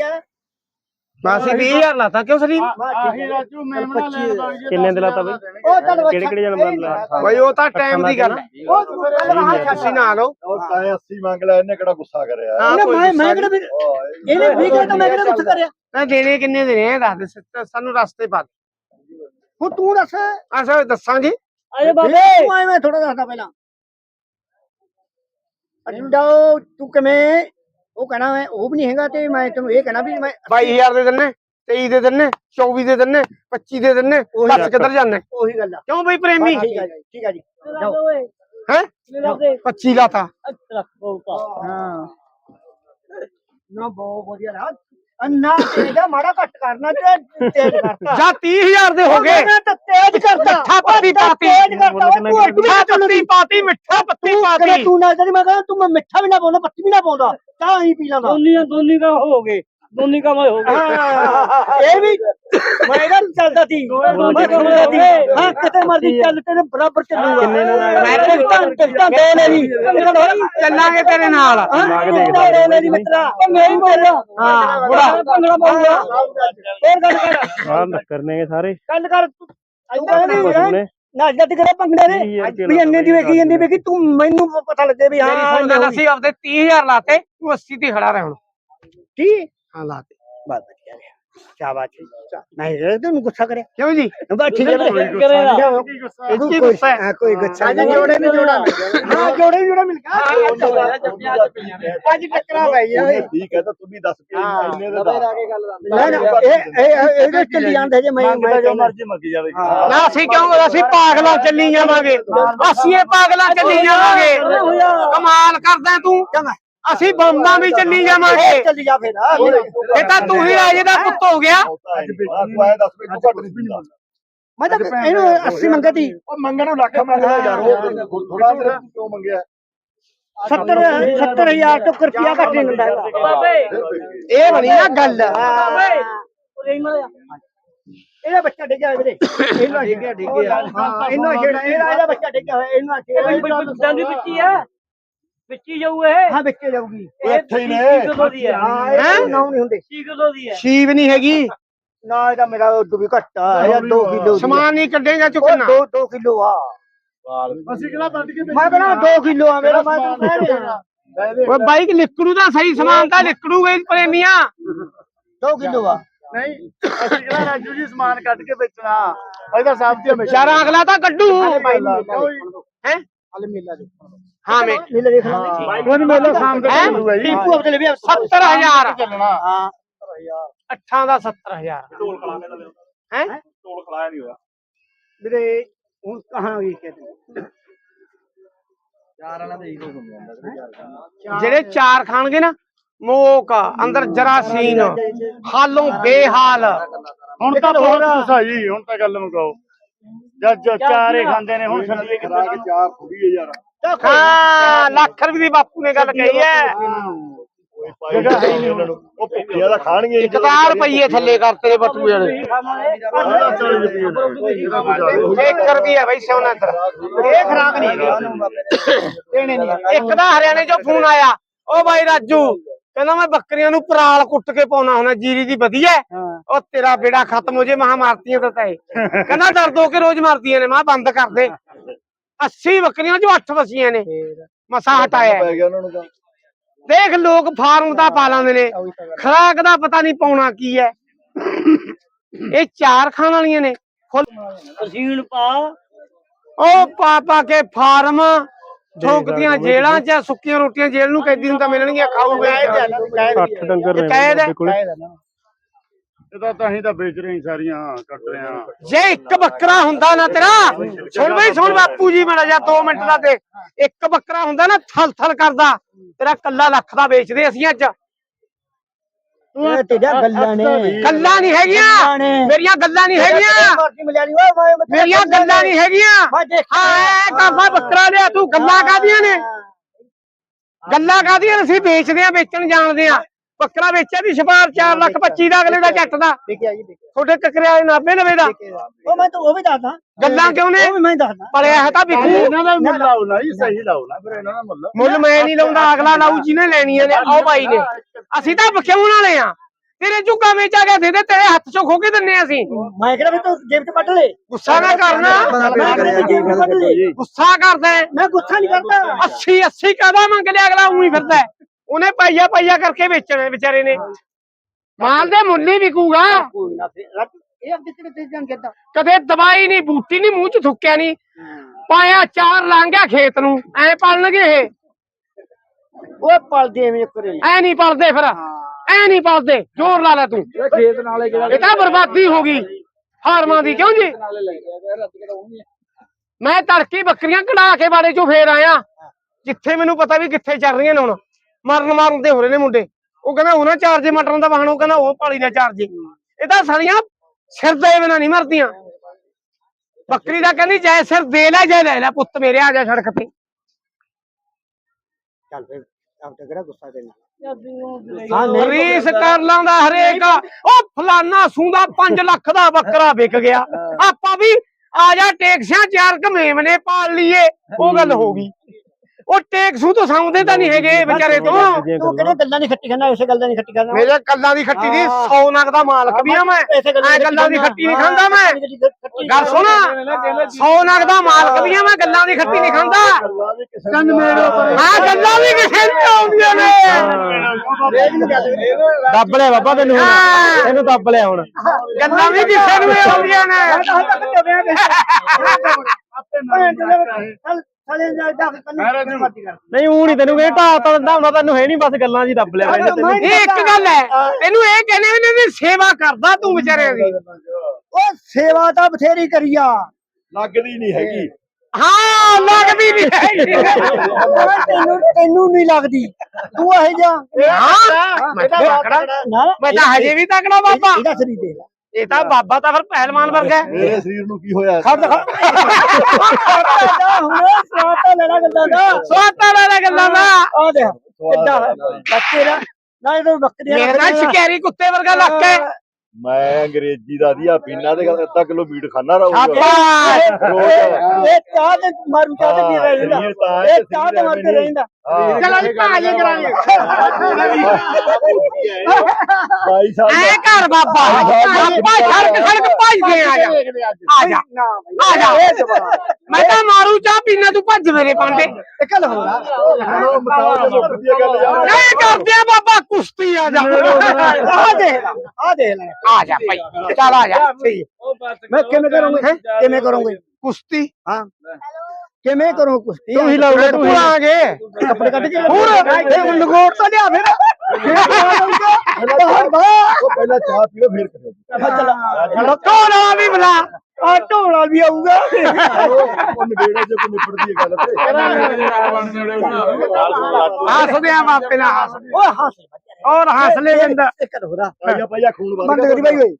ਹੈ ਮਾਸੀ 20000 ਲਾਤਾ ਕਿਉਂ ਸਲੀਮ? ਆਹੀ ਰਾਜੂ ਮੇਮਣਾ ਲੈਣ ਵਾਲੀ ਕਿੰਨੇ ਦਿਨ ਲਾਤਾ ਬਈ ਉਹ ਚੱਲ ਕਿਹੜੇ ਕਿਹੜੇ ਜਨਮ ਦਾ ਬਈ ਉਹ ਤਾਂ ਟਾਈਮ ਦੀ ਗੱਲ ਹੈ ਉਹ ਤੂੰ ਅਸੀਂ ਨਾ ਲਓ। ਉਹ ਤਾਂ 80 ਮੰਗ ਲਿਆ ਇਹਨੇ ਕਿਹੜਾ ਗੁੱਸਾ ਕਰਿਆ? ਮੈਂ ਮੈਂ ਗੁੱਸਾ ਕਿਹੜਾ ਇਹਨੇ ਵੀ ਕਿਹਾ ਤਾਂ ਮੈਂ ਕਿਹੜਾ ਕੁਛ ਕਰਿਆ? ਨਾ ਦੇਣੇ ਕਿੰਨੇ ਦੇਣੇ ਆ? ਦੱਸ ਦੇ ਸਾਨੂੰ ਰਸਤੇ ਪਾ ਹੁਣ ਤੂੰ ਦੱਸ। ਅਸਾਂ ਦੱਸਾਂਗੇ। ਅਰੇ ਬਾਬੇ। ਤੂੰ ਆਏ ਮੈਂ ਥੋੜਾ ਦੱਸਦਾ ਪਹਿਲਾਂ। ਅੰਡੋ ਤੂੰ ਕਿਵੇਂ ਉਹ ਕਹਿਣਾ ਮੈਂ ਉਹ ਵੀ ਨਹੀਂ ਹੈਗਾ ਤੇ ਮੈਂ ਤੈਨੂੰ ਇਹ ਕਹਿਣਾ ਵੀ ਮੈਂ 22000 ਦੇ ਦਿੰਨੇ 23 ਦੇ ਦਿੰਨੇ 24 ਦੇ ਦਿੰਨੇ 25 ਦੇ ਦਿੰਨੇ ਬਸ ਕਿੱਧਰ ਜਾਣੇ ਉਹੀ ਗੱਲ ਆ। ਕਿਉਂ ਬਈ ਪ੍ਰੇਮੀ? ਠੀਕ ਹੈ ਜੀ ਠੀਕ ਹੈ ਜੀ। ਜਾਓ। ਹੈ? 25 ਲਾਤਾ। ਹਾਂ। ਨਾ ਬਹੁਤ ਵਧੀਆ। ਰਹਾ ਅੰਨਾ ਤੇਜਾ ਮਾੜਾ ਘੱਟ ਕਰਨਾ ਤੇ ਤੇਜ਼ ਕਰਤਾ। ਜਾਂ 30000 ਦੇ ਹੋ ਗਏ। ਮੈਂ ਤਾਂ ਤੇਜ਼ ਕਰਤਾ। ਮਿੱਠਾ ਪੱਤੀ ਪਾਤੀ। ਤੇਜ਼ ਕਰਤਾ। ਤੂੰ ਮਿੱਠਾ ਪੱਤੀ ਪਾਤੀ ਮਿੱਠਾ ਪੱਤੀ ਪਾਤੀ। ਤੂੰ ਨਾ ਜਦ ਮੈਂ ਕਹਿੰਦਾ ਤੂੰ ਮੈਂ ਮਿੱਠਾ ਵੀ ਨਾ ਪਾਉਂਦਾ ਪੱਤੀ ਵੀ ਨਾ ਪਾਉਂਦਾ ਚਾਹ ਹੀ ਪੀ ਲਾਂਦਾ। ਦੋਨੀ ਦੋਨੀ ਕਾ ਹੋ ਗਏ। ਦੋਨੀ ਕਾ ਹੋ ਗਏ। ਇਹ ਵੀ ਮੈਂ ਇਹਦਾ ਚੱਲਦਾ ਸੀ। ਮੈਂ ਕਹਿੰਦਾ ਸੀ। ਹਾਂ ਕਿਤੇ ਮਰਦੀ ਚੱਲ ਤੇਰੇ ਬਰਾਬਰ ਚੱਲੂਗਾ ਮੈਂ ਤੇ ਟਿਕਟਾਂ ਦੇ ਨੇ ਨਹੀਂ ਚੱਲਾਂਗੇ ਤੇਰੇ ਨਾਲ। ਟਿਕਟਾਂ ਦੇ ਨੇ ਨਹੀਂ ਮਿੱਤਰਾ ਉਹ ਮੈਂ ਹੀ। ਬੋਲਿਆ ਹਾਂ। ਬੜਾ ਭੰਗੜਾ ਪਾਉਂਗਾ ਫੇਰ ਗੱਲ ਕਰ। ਹਾਂ ਕਰਨੇਗੇ ਸਾਰੇ। ਗੱਲ ਕਰ। ਤੂੰ ਕਹਿੰਦਾ ਨੇ ਜਦ ਕਿਹੜਾ ਭੰਗੜੇ ਨੇ? ਵੀ ਇੰਨੇ ਦੀ ਵੇਖੀ ਜਾਂਦੀ ਵੇਖੀ ਤੂੰ ਮੈਨੂੰ ਪਤਾ ਲੱਗੇ ਵੀ ਮੇਰੀ ਹਾਂ ਸੁਣ ਗੱਲ ਅਸੀਂ ਆਪਦੇ 30000 ਲਾਤੇ ਤੂੰ 80 ਤੇ ਖੜਾ ਰਹਿ ਹੁਣ। ਠੀਕ ਹਾਂ ਲਾਤੇ। ਬਾਤ ਵਧੀਆ। ਰਿਹਾ ਸ਼ਾਬਾਸ਼ ਨਹੀਂ ਇਹ ਤੈਨੂੰ ਗੁੱਸਾ ਕਰਿਆ ਕਿਉਂ ਜੀ ਬਸ ਠੀਕ ਹੈ ਇਹ ਕੀ ਗੁੱਸਾ ਹੈ ਹਾਂ ਕੋਈ ਗੁੱਸਾ ਅੱਜ ਜੋੜੇ ਨੂੰ ਜੋੜਾ ਹਾਂ ਜੋੜੇ ਨੂੰ ਜੋੜਾ ਮਿਲ ਗਿਆ ਅੱਜ ਟੱਕਰਾਂ ਪਈ ਆ ਉਹਨੇ ਠੀਕ ਹੈ ਤਾਂ ਤੂੰ ਵੀ ਦੱਸ ਕੇ ਇੰਨੇ ਦੇ ਦੱਸ ਨਾ ਨਾ ਇਹ ਇਹ ਇਹਦੇ ਚੱਲੀ ਜਾਂਦੇ ਜੇ ਮੈਂ ਮੈਂ ਜੋ ਮਰਜ਼ੀ ਮੰਗੀ ਜਾਵੇ ਨਾ ਅਸੀਂ ਕਿਉਂ ਅਸੀਂ ਪਾਗਲਾਂ ਚੱਲੀ ਜਾਵਾਂਗੇ ਅਸੀਂ ਇਹ ਪਾਗਲਾਂ ਚੱਲੀ ਜਾਵਾਂਗੇ ਕਮਾਲ ਕਰਦਾ ਤੂੰ ਅਸੀਂ ਬੰਬਾਂ ਵੀ ਚੱਲੀ ਜਾਵਾਂਗੇ ਚੱਲੀ ਜਾ ਫੇਰ ਇਹ ਤਾਂ ਤੂੰ ਹੀ ਰਾਜੇ ਦਾ ਪੁੱਤ ਹੋ ਗਿਆ ਮੈਂ ਤਾਂ ਇਹਨੂੰ 80 ਮੰਗਦੀ ਉਹ ਮੰਗਣ ਨੂੰ ਲੱਖ ਮੰਗਦਾ ਯਾਰ ਉਹ ਥੋੜਾ ਜਿਹਾ ਕਿਉਂ ਮੰਗਿਆ 70 70000 ਤੋਂ ਰੁਪਿਆ ਘੱਟ ਨਹੀਂ ਦਿੰਦਾ ਹੈਗਾ। ਬਾਬੇ ਇਹ ਬਣੀ ਨਾ ਗੱਲ ਇਹਦਾ ਬੱਚਾ ਡਿੱਗਿਆ ਵੀਰੇ ਇਹਨੂੰ ਡਿੱਗਿਆ ਡਿੱਗਿਆ ਹਾਂ ਇਹਨੂੰ ਛੇੜਾ ਇਹਦਾ ਇਹਦਾ ਬੱਚਾ ਡਿੱਗਿਆ ਹੋਇਆ ਇਹਨੂੰ ਛੇੜਾ ਜਾਂਦੀ ਵਿੱਚੀ ਆ ਵਿੱਚੀ ਜਾਊ ਇਹ? ਹਾਂ ਵਿੱਚੇ ਜਾਊਗੀ। ਉਹ ਇੱਥੇ ਹੀ ਨੇ। ਕਿਲੋ ਦੀ ਹੈ? ਹਾਂ ਇਹ ਨਾਮ ਨਹੀਂ ਹੁੰਦੇ। 30 ਕਿਲੋ ਦੀ ਹੈ? ਸ਼ੀਵ ਨਹੀਂ ਹੈਗੀ। ਨਾ ਇਹਦਾ ਮੇਰਾ ਉਦੋਂ ਵੀ ਘੱਟ ਆ ਇਹ 2 ਕਿਲੋ ਸਮਾਨ ਨਹੀਂ ਕੱਢੇਗਾ ਚੁੱਕਣਾ 2 2 ਕਿਲੋ ਆ। ਅਸੀਂ ਕਿਹੜਾ ਵੱਢ ਕੇ ਮੈਂ ਕਹਿੰਦਾ 2 ਕਿਲੋ ਆ ਮੇਰਾ ਮੈਂ ਕਹਿ ਰਿਹਾ ਓਏ ਬਾਈਕ ਲਿਕੜੂ ਦਾ ਸਹੀ ਸਮਾਨ ਤਾਂ ਲਿਕੜੂਗਾ ਹੀ ਪ੍ਰੇਮੀਆਂ। 2 ਕਿਲੋ ਆ। ਨਹੀਂ ਅਸੀਂ ਕਿਹੜਾ ਰਾਜੂ ਜੀ ਸਮਾਨ ਕੱਢ ਕੇ ਵੇਚਣਾ? ਇਹਦਾ ਸਾਹਿਬ ਜੀ ਹਮੇਸ਼ਾ ਯਾਰ ਅਗਲਾ ਤਾਂ ਕੱਢੂ। ਹੈ? ਹਲੇ ਮੇਲਾ ਦੇ। ਹਾਂ ਮੈਂ ਮੇਲਾ ਦੇਖ ਲਾਂਗੇ ਕੋਈ ਮੇਲਾ ਸ਼ਾਮ ਤੱਕ ਹੈਂ? ਚੱਲੂਗਾ ਜੀ। ਟੀਪੂ ਆਪਣੇ ਲਈ ਵੀ 70000 ਚੱਲਣਾ। ਹਾਂ। ਅੱਠਾਂ ਦਾ 70000 ਢੋਲ ਖਲਾ ਕੇ ਲਵੇ ਹੈ? ਢੋਲ ਖਲਾਇਆ ਨਹੀਂ ਹੋਇਆ। ਵੀਰੇ ਹੁਣ ਕਹਾਂ ਵੀ ਕਹਿੰਦੇ ਜਿਹੜੇ ਚਾਰ ਖਾਣਗੇ ਨਾ ਮੋਕ ਅੰਦਰ ਜਰਾਸੀਨ ਹਾਲੋਂ ਬੇਹਾਲ। ਹੁਣ ਤਾਂ ਬਹੁਤ ਗੁੱਸਾ ਜੀ ਹੁਣ ਤਾਂ ਗੱਲ ਮੁਕਾਓ। ਜਦ ਜੋ ਚਾਰੇ ਖਾਂਦੇ ਨੇ ਹੁਣ ਛੱਡੀਏ ਖਲਾ ਕੇ ਚਾਰ ਥੋੜੀ ਹੈ ਯਾਰ। ਹਾਂ ਲੱਖ ਰੁਪਏ ਦੀ ਬਾਪੂ ਨੇ ਗੱਲ ਕਹੀ ਹੈ। ਜਗ੍ਹਾ ਹੈ ਨਹੀਂ ਉਹ ਭੁੱਖਿਆ ਤਾਂ ਖਾਣਗੇ। ਇੱਕ ਤਾਂ ਰੁਪਈਏ ਥੱਲੇ ਕਰਤੇ ਬਟੂਏ ਵਾਲੇ 1 ਰੁਪਿਆ ਬਈ ਸੋਨਾ ਇੱਧਰ ਇਹ ਖਰਾਕ ਨਹੀਂ ਹੈਗੀ। ਦੇਣੇ ਨਹੀਂ ਇੱਕ ਦਾ ਹਰਿਆਣੇ ਚੋਂ ਫੋਨ ਆਇਆ। ਉਹ ਬਾਈ ਰਾਜੂ ਕਹਿੰਦਾ ਮੈਂ ਬੱਕਰੀਆਂ ਨੂੰ ਪਰਾਲ ਕੁੱਟ ਕੇ ਪਾਉਣਾ ਹੁੰਦਾ ਜੀਰੀ ਦੀ ਵਧੀਆ ਹੈ। ਉਹ ਤੇਰਾ ਬੇੜਾ ਖਤਮ ਹੋ ਜੇ ਮਹਾ ਮਾਰਤੀਆਂ ਤਾਂ ਤੈ। ਕਹਿੰਦਾ ਦਰਦ ਹੋ ਕੇ ਰੋਜ਼ ਮਾਰਦੀਆਂ ਨੇ ਮੈਂ ਬੰਦ ਕਰ ਦੇ। 80 ਬੱਕਰੀਆਂ ਚੋਂ 8 ਵਸੀਆਂ ਨੇ। ਮਸਾ ਹਟਾਇਆ। ਹੈ। ਪੈ ਗਿਆ ਉਹਨਾਂ ਨੂੰ ਤਾਂ। ਦੇਖ ਲੋਕ ਫਾਰਮ ਦਾ ਪਾ ਲਾਂਦੇ ਨੇ। ਖਰਾਕ ਦਾ ਪਤਾ ਨਹੀਂ ਪਾਉਣਾ ਕੀ ਹੈ। ਇਹ ਚਾਰ ਖਾਣ ਵਾਲੀਆਂ ਨੇ। ਫੁੱਲ ਅਸੀਣ ਪਾ। ਉਹ ਪਾ ਪਾ ਕੇ ਫਾਰਮ ਠੋਕਦੀਆਂ ਜੇਲਾਂ 'ਚ ਸੁੱਕੀਆਂ ਰੋਟੀਆਂ ਜੇਲ੍ਹ ਨੂੰ ਕੈਦੀ ਨੂੰ ਤਾਂ ਮਿਲਣਗੀਆਂ ਖਾਊਗਾ। ਅੱਠ ਡੰਗਰ ਨੇ ਕਹਿ ਦੇ। ਇਹਦਾ ਤਾਂ ਅਸੀਂ ਤਾਂ ਵੇਚ ਰਹੇ ਹਾਂ ਸਾਰੀਆਂ ਕੱਟ ਰਹੇ ਹਾਂ ਜੇ ਇੱਕ ਬੱਕਰਾ ਹੁੰਦਾ ਨਾ ਤੇਰਾ ਸੁਣ ਬਈ ਸੁਣ ਬਾਪੂ ਜੀ ਮੜਾ ਜਾ 2 ਮਿੰਟ ਦਾ ਤੇ। ਇੱਕ ਬੱਕਰਾ ਹੁੰਦਾ ਨਾ ਥਲ ਥਲ ਕਰਦਾ ਤੇਰਾ ਕੱਲਾ ਲੱਖ ਦਾ ਵੇਚਦੇ ਅਸੀਂ ਅੱਜ। ਇਹ ਤੇਰੀਆਂ ਗੱਲਾਂ ਨੇ। ਗੱਲਾਂ ਨਹੀਂ ਹੈਗੀਆਂ। ਮੇਰੀਆਂ ਗੱਲਾਂ ਨਹੀਂ ਹੈਗੀਆਂ। ਮੇਰੀਆਂ ਗੱਲਾਂ ਨਹੀਂ ਹੈਗੀਆਂ। ਹਾਂ ਕਰਦਾ ਬੱਕਰਾ ਲਿਆ ਤੂੰ ਗੱਲਾਂ ਕਾਦੀਆਂ ਨੇ? ਗੱਲਾਂ ਕਾਦੀਆਂ ਅਸੀਂ ਵੇਚਦੇ ਆ ਵੇਚਣ ਜਾਣਦੇ ਆ। ਬੱਕਰਾ ਵੇਚਿਆ ਦੀ ਛਪਾਰ 4 ਲੱਖ 25 ਦਾ ਅਗਲੇ ਦਾ ਜੱਟ ਦਾ। ਦੇਖਿਆ ਜੀ ਦੇਖਿਆ। ਤੁਹਾਡੇ ਕਕਰਿਆ 90 ਨਵੇਂ ਦਾ। ਉਹ ਮੈਂ ਤਾਂ ਉਹ ਵੀ ਦੱਸਦਾ। ਗੱਲਾਂ ਕਿਉਂ ਨੇ? ਉਹ ਵੀ ਮੈਂ ਦੱਸਦਾ। ਪਰ ਇਹ ਤਾਂ ਵਿਕੂ ਇਹਨਾਂ ਦਾ ਮੁੱਲ ਨਾ ਜੀ ਸਹੀ ਨਾ। ਫਿਰ ਇਹਨਾਂ ਦਾ ਮੁੱਲ। ਮੁੱਲ ਮੈਂ ਨਹੀਂ ਲਾਉਂਦਾ ਅਗਲਾ ਲਾਊ ਜਿਹਨੇ ਲੈਣੀਆਂ ਨੇ ਆਓ ਬਾਈ ਨੇ। ਅਸੀਂ ਤਾਂ ਵਿਖਿਆਉਣ ਵਾਲੇ ਆ ਦੇ ਝੁੱਗਾ ਵਿੱਚ ਆ ਗਿਆ ਦੇ ਦੇ ਤੇਰੇ ਹੱਥ ਚੋਂ ਖੋ ਕੇ ਦਿੰਨੇ ਅਸੀਂ। ਮੈਂ ਕਿਹੜਾ ਵੀ ਤੂੰ ਜੇਬ ਚ ਕੱਢ ਲੈ? ਗੁੱਸਾ ਨਾ ਕਰਨਾ ਗੁੱਸਾ ਕਰਦਾ। ਮੈਂ ਗੁੱਸਾ ਨਹੀਂ ਕਰਦਾ। 80 80 ਕਦਾ ਮੰਗ ਲਿਆ ਅਗਲਾ ਉਹੀ ਫਿਰਦਾ। ਉਹਨੇ ਪਾਈਆ ਪਾਈਆ ਕਰਕੇ ਵੇਚਣਾ ਵਿਚਾਰੇ ਨੇ। ਮਾਲ ਦੇ ਮੁੱਲ ਹੀ ਵਿਕੂਗਾ। ਕੋਈ ਨਾ ਫਿਰ। ਰੱਬ ਇਹ ਅੱਗੇ ਤੇਰੇ ਤੇ ਜਾਣ ਕਿੱਦਾਂ ਕਦੇ ਦਵਾਈ ਨਹੀਂ ਬੂਟੀ ਨਹੀਂ ਮੂੰਹ ਚ ਥੁੱਕਿਆ ਨਹੀਂ। ਪਾਇਆ ਚਾਰ ਲਾਂਘਿਆ ਖੇਤ ਨੂੰ ਐ ਪਲਣਗੇ ਇਹ। ਓਏ ਪਲਦੇ ਐਵੇਂ ਕਰੇ। ਐ ਨਹੀਂ ਪਲਦੇ ਫਿਰ। ਐ ਨਹੀਂ ਪਲਦੇ। ਜ਼ੋਰ ਲਾ ਲੈ ਤੂੰ। ਖੇਤ ਨਾਲੇ ਇਹ ਤਾਂ ਬਰਬਾਦੀ ਹੋ ਗਈ। ਹਾਰਮਾਂ ਦੀ ਕਿਉਂ ਜੀ? ਮੈਂ ਤੜਕੀ ਬੱਕਰੀਆਂ ਕਢਾ ਕੇ ਬਾੜੇ ਚੋਂ ਫੇਰ ਆਇਆ। ਜਿੱਥੇ ਮੈਨੂੰ ਪਤਾ ਵੀ ਕਿੱਥੇ ਚੱਲ ਰਹੀਆਂ ਨੇ ਹੁਣ। ਮਰਨ ਮਾਰਨ ਤੇ ਹੋ ਰਹੇ ਨੇ ਮੁੰਡੇ। ਉਹ ਕਹਿੰਦਾ ਉਹਨਾਂ ਚਾਰਜੇ ਮਟਰਨ ਦਾ ਵਾਹਣ ਉਹ ਕਹਿੰਦਾ ਉਹ ਪਾਲੀ ਨਾ ਚਾਰਜੇ ਇਹ ਤਾਂ ਸਾਰੀਆਂ ਸਿਰ ਦੇ ਬਿਨਾਂ ਨਹੀਂ ਮਰਦੀਆਂ। ਬੱਕਰੀ ਦਾ ਕਹਿੰਦੀ ਜੈ ਸਿਰ ਦੇ ਲੈ ਜੈ ਲੈ ਲੈ ਪੁੱਤ ਮੇਰੇ ਆ ਜਾ ਸੜਕ ਤੇ। ਚੱਲ ਫਿਰ ਆਪ ਤੇ ਕਿਹੜਾ ਗੁੱਸਾ ਦੇਣਾ। ਰੀਸ ਕਰ ਲਾਂਦਾ ਹਰੇਕ। ਉਹ ਫਲਾਨਾ ਸੂੰਦਾ 5 ਲੱਖ ਦਾ ਬੱਕਰਾ ਵਿਕ ਗਿਆ। ਆਪਾਂ ਵੀ ਆ ਜਾ ਟੈਕਸੀਆਂ ਚਾਰ ਕਮੇਮ ਨੇ ਪਾਲ ਲਈਏ। ਉਹ ਗੱਲ ਹੋ ਗਈ। ਉਹ ਟੈਕਸੂ ਤੋਂ ਸੌਂਦੇ ਤਾਂ ਨਹੀਂ ਹੈਗੇ ਵਿਚਾਰੇ ਤੋਂ। ਤੂੰ ਕਿਹੜੇ ਗੱਲਾਂ ਨਹੀਂ ਖੱਟੀ ਖਾਣਾ ਇਸੇ ਗੱਲ ਦਾ ਨਹੀਂ ਖੱਟੀ ਖਾਣਾ ਮੇਰੇ ਕੱਲਾਂ ਦੀ ਖੱਟੀ ਦੀ 100 ਨਗ ਦਾ ਮਾਲਕ ਵੀ ਆ ਮੈਂ। ਐ ਗੱਲਾਂ ਦੀ ਖੱਟੀ ਨਹੀਂ ਖਾਂਦਾ ਮੈਂ। ਗੱਲ ਸੁਣ। 100 ਨਗ ਦਾ ਮਾਲਕ ਵੀ ਆ ਮੈਂ ਗੱਲਾਂ ਦੀ ਖੱਟੀ ਨਹੀਂ ਖਾਂਦਾ। ਕੰਨ ਮੇੜੋ ਹਾਂ ਗੱਲਾਂ ਵੀ ਕਿਸੇ ਨੂੰ ਆਉਂਦੀਆਂ ਨੇ। ਦੱਬ ਲਿਆ ਬਾਬਾ ਤੈਨੂੰ ਹੁਣ। ਇਹਨੂੰ ਦੱਬ ਲਿਆ ਹੁਣ। ਗੱਲਾਂ ਵੀ ਕਿਸੇ ਨੂੰ ਆਉਂਦੀਆਂ ਨੇ। ਕੰਨ ਮਰਦੀ ਕਰ। ਨਹੀਂ ਉਹ ਨਹੀਂ ਤੈਨੂੰ ਇਹ ਢਾਹ ਤਾਂ ਦਿੰਦਾ ਹੁੰਦਾ ਤੈਨੂੰ ਹੈ ਨਹੀਂ ਬਸ ਗੱਲਾਂ ਜੀ ਦੱਬ ਲਿਆ ਇਹਨੇ ਤੈਨੂੰ। ਇਹ ਇੱਕ ਗੱਲ ਹੈ ਤੈਨੂੰ ਇਹ ਕਹਿੰਦੇ ਵੀ ਇਹਦੀ ਸੇਵਾ ਕਰਦਾ ਤੂੰ ਵਿਚਾਰਿਆਂ ਦੀ। ਉਹ ਸੇਵਾ ਤਾਂ ਬਥੇਰੀ ਕਰੀਆ ਲੱਗਦੀ ਨਹੀਂ ਹੈਗੀ। ਹਾਂ ਲੱਗਦੀ ਨਹੀਂ ਹੈਗੀ। ਤੈਨੂੰ ਤੈਨੂੰ ਨਹੀਂ ਲੱਗਦੀ। ਤੂੰ ਇਹ ਜਾ ਹਾਂ। ਮੈਂ ਤਾਂ ਹਜੇ ਵੀ ਤਕੜਾ ਬਾਬਾ। ਇਹਦਾ ਸਰੀ ਦੇ ਲੈ ਇਹ ਤਾਂ ਬਾਬਾ ਤਾਂ ਫਿਰ ਪਹਿਲਵਾਨ ਵਰਗਾ ਹੈ। ਮੇਰੇ ਸਰੀਰ ਨੂੰ ਕੀ ਹੋਇਆ? ਖੜ ਖੜ ਹੁਣ ਸਵਾਤਾ ਲੈਣਾ ਗੱਲਾਂ ਦਾ। ਸਵਾਤਾ ਵਾਲਾ ਗੱਲਾਂ ਦਾ ਆ ਦੇ ਕਿੱਦਾਂ ਬੱਚੇ ਦਾ ਨਾ ਇਹ ਬੱਕਰੀਆਂ ਮੇਰੇ ਨਾਲ ਸ਼ਿਕਾਰੀ ਕੁੱਤੇ ਵਰਗਾ ਲੱਕ ਹੈ। ਮੈਂ ਅੰਗਰੇਜ਼ੀ ਦਾ ਦੀਆ ਪੀਣਾ ਦੇ ਅੱਧਾ ਕਿਲੋ ਮੀਟ ਖਾਣਾ ਰਹੂਗਾ। ਆਪਾਂ ਰੋਜ਼ ਇਹ ਚਾਹ ਤੇ ਮਾਰੂ ਚਾਹ ਤੇ ਨਹੀਂ ਰਹਿੰਦਾ। ਤਾਂ ਇਹ ਚਾਹ ਤੇ ਮਾਰ ਕੇ ਰਹਿੰਦਾ। ਚਲੋ ਜੀ ਭਾਜੇ ਕਰਾਂਗੇ। ਭਾਈ ਸਾਹਿਬ ਐ ਘਰ ਬਾਬਾ ਬਾਬਾ ਸੜਕ ਸੜਕ ਭੱਜ ਗਏ ਆ ਜਾ। ਆ ਜਾ ਆ ਜਾ। ਮੈਂ ਤਾਂ ਮਾਰੂ ਚਾਹ ਪੀਣਾ ਤੂੰ ਭੱਜ ਮੇਰੇ ਪਾਂਡੇ ਇੱਕ ਗੱਲ ਹੋਰ ਆ। ਤੋਂ ਨਹੀਂ ਕਰਦੇ ਆ ਬਾਬਾ ਕੁਸ਼ਤੀ ਆ ਜਾ। ਆ ਦੇ ਆ ਦੇ ਲੈ। ਆ ਜਾ ਭਾਈ ਚੱਲ ਆ ਜਾ ਸਹੀ ਮੈਂ ਕਿਵੇਂ ਕਰੂੰਗਾ ਕਿਵੇਂ ਕਰੂੰਗਾ ਕੁਸ਼ਤੀ ਹਾਂ ਕਿਵੇਂ ਕਰੂੰ ਕੁਸ਼ਤੀ ਤੂੰ ਹੀ ਲਾਉਣਾ ਤੂੰ ਆਗੇ ਕੱਪੜੇ ਕੱਢ ਕੇ ਹੋਰ ਇਹ ਲਗੋੜ ਤਾਂ ਲਿਆ ਫਿਰ ਹੋਰ ਬਾ ਉਹ ਪਹਿਲਾਂ ਚਾਹ ਪੀਓ ਫਿਰ ਕਰਿਓ ਢੋਲਾ ਵੀ ਬੁਲਾ ਆ ਢੋਲਾ ਵੀ ਆਊਗਾ ਉਹ ਨਵੇੜੇ ਜੇ ਕੋਈ ਨਿਪੜਦੀ ਹੈ ਗੱਲ ਤੇ ਹੱਸਦੇ ਆ ਬਾਪੇ ਨਾਲ ਹੱਸ ਓਏ ਹੱਸ ਔਰ ਹੱਸ ਲੈ ਬੰਦਾ ਇੱਕ ਹੋਰ ਆ ਭਾਈਆ ਭਾਈਆ ਖੂਨ ਵੱਧ ਬੰਦ ਕਰੀ ਬਾਈ ਓਏ